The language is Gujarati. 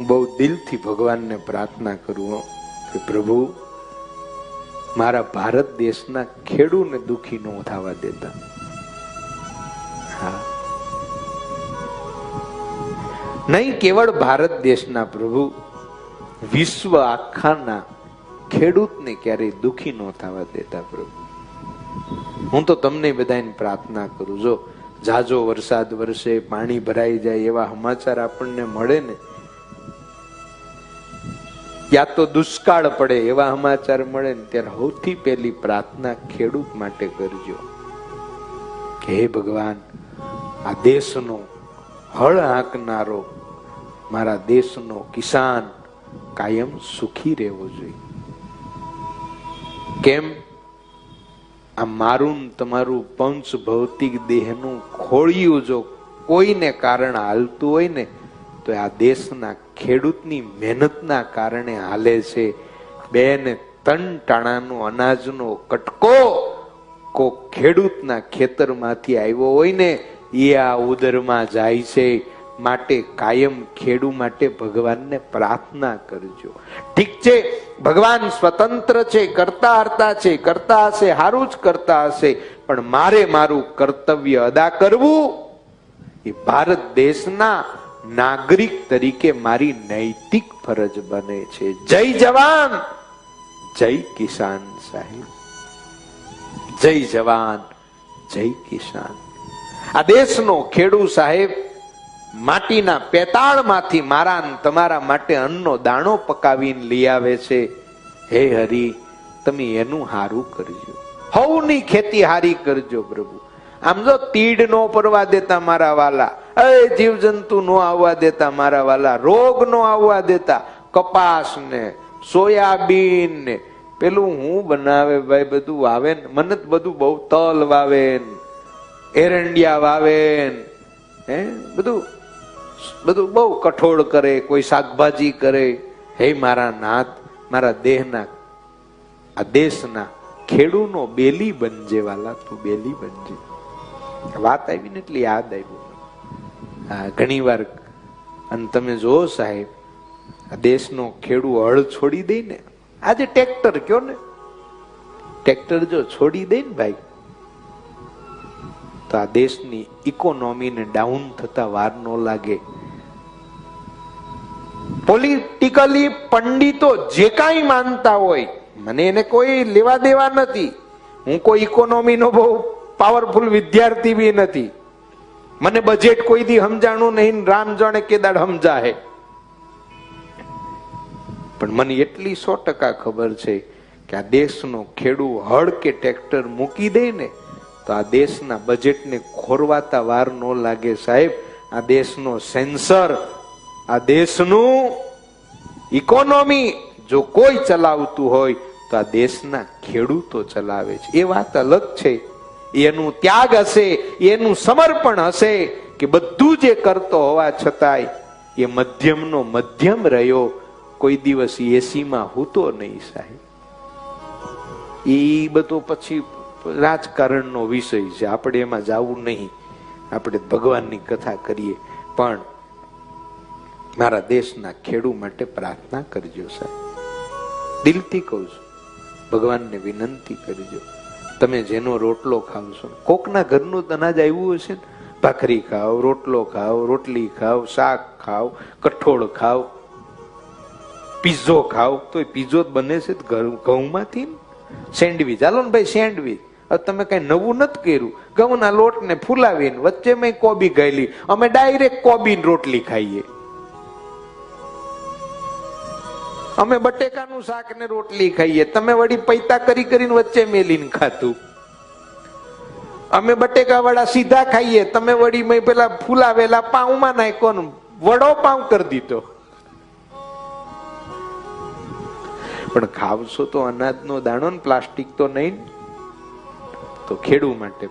બહુ દિલથી ભગવાનને પ્રાર્થના કરું કે પ્રભુ, મારા ભારત દેશના ખેડૂને દુખી ન થવા દેતા. નહીં કેવળ ભારત દેશના પ્રભુ, વિશ્વ આખાના ખેડૂતને ક્યારેય દુખી ન થવા દેતા પ્રભુ. હું તો તમને બધાને પ્રાર્થના કરું, જો જાજો વરસાદ વરસે, પાણી ભરાઈ જાય એવા સમાચાર આપણને મળે ને યા તો દુષ્કાળ પડે, એવા સમાચાર મળે ને ત્યારે સૌથી પહેલી પ્રાર્થના ખેડૂત માટે કરજો. કે હે ભગવાન, આ દેશનો હળ હાંકનારો, મારા દેશનો કિસાન કાયમ સુખી રહેવો જોઈએ. કેમ? આ મારું તમારું પંચ ભૌતિક દેહનું ખોળિયું જો કોઈને કારણ હાલતું હોય ને તો આ દેશના ખેડૂતની મહેનતના કારણે હાલે છે બે ને ત્રણ ટાણાનો અનાજનો કટકો કો ખેડૂતના ખેતરમાંથી આવ્યો હોય ને, એ આ ઉદરમાં જાય છે માટે કાયમ ખેડૂ માટે ભગવાનને પ્રાર્થના કરજો. ઠીક છે, ભગવાન સ્વતંત્ર છે, કરતા હરતા છે, કરતા હશે સારું જ કરતા હશે, પણ મારે મારું કર્તવ્ય અદા કરવું? એ ભારત દેશના નાગરિક તરીકે મારી નૈતિક ફરજ બને છે. જય જવાન! જય કિસાન સાહેબ. જય જવાન, જય કિસાન. આ દેશનો ખેડૂ સાહેબ માટીના પેતાળમાંથી મારા તમારા માટે અન્નનો દાણો પકાવીને લઈ આવે છે. હે હરી, તમે એનું હારું કરજો. હવની ખેતી હારી કરજો પ્રભુ. આમ જો તીડ નો પરવા દેતા મારા વાલા એ જીવજંતુ નો આવવા દેતા, મારા વાલા, રોગ નો આવવા દેતા કપાસ ને સોયાબીન ને પેલું હું બનાવે ભાઈ બધું વાવે ને મને બધું બહુ તલ વાવે એરંડિયા વાવે હે? બધું બધું બહુ કઠોળ કરે, કોઈ શાકભાજી કરે. હે મારા નાથ મારા દેહના, આ દેશના ખેડૂનો બેલી બનજે વાલા, તું બેલી બનજે. વાત આવી ને એટલે યાદ આવ્યું હા ઘણી વાર અને તમે જો સાહેબ દેશનો ખેડૂ હળ છોડી દે ને આજે ટ્રેક્ટર કયો ને? ટ્રેક્ટર જો છોડી દે ને ભાઈ, તો આ દેશની ઇકોનોમીને ડાઉન થતા વાર ન લાગે. પોલિટિકલી પંડિતો જે કાંઈ માનતા હોય, મને એને કોઈ લેવા દેવા નથી. હું કોઈ ઇકોનોમીનો બહુ પાવરફુલ વિદ્યાર્થી બી નથી. મને બજેટ કોઈ દી સમજાણું નહીં, રામ જાણે કેદાડ સમજાહે. પણ મને એટલી સો ટકા ખબર છે કે આ દેશનો ખેડૂ હળ કે ટ્રેક્ટર મૂકી દે ને, તો આ દેશના બજેટને ખોરવાતા વાર ન લાગે સાહેબ. આ દેશનો સેન્સર, આ દેશનું ઇકોનોમી જો કોઈ ચલાવતું હોય, તો આ દેશના ખેડૂતો ચલાવે છે. એ વાત અલગ છે. એનું ત્યાગ હશે, એનું સમર્પણ હશે કે બધું જે કરતો હોવા છતાંય એ મધ્યમનો મધ્યમ રહ્યો. કોઈ દિવસ એસીમાં હૂતો નહીં સાહેબ. એ બધો પછી રાજકારણનો વિષય છે. આપણે એમાં જવું નહીં. આપણે ભગવાનની કથા કરીએ. પણ મારા દેશના ખેડૂ માટે પ્રાર્થના કરજો સાહેબ. દિલથી કહું છું, ભગવાનને વિનંતી કરજો. તમે જેનો રોટલો ખાવ છો. કોકના ઘરનું અનાજ આવ્યું હશે ને? ભાખરી ખાવ, રોટલો ખાવ, રોટલી ખાવ, શાક ખાવ, કઠોળ ખાવ, પીઝો ખાવ, તો એ પીઝો બને છે ઘઉંમાંથી સેન્ડવીચ. હાલો ને ભાઈ, સેન્ડવીચ. હવે તમે કઈ નવું નથી કર્યું. ઘઉંના લોટને ફૂલાવીને વચ્ચે મેં કોબી ગાયલી અમે ડાયરેક્ટ કોબી રોટલી ખાઈએ. અમે બટેકાનું શાક ને રોટલી ખાઈએ. તમે વળી પૈતા કરી કરીને વચ્ચે મેલીને ખાતું અમે બટેકા વાળા સીધા ખાઈએ. તમે વળી પેલા ફૂલાવેલા પાઉમાં નાખ્યો વડો પાઉં કરી દીધો. પણ ખાવશો તો અનાજનો દાણો ને પ્લાસ્ટિક તો નહીં તો ખેડૂ માટે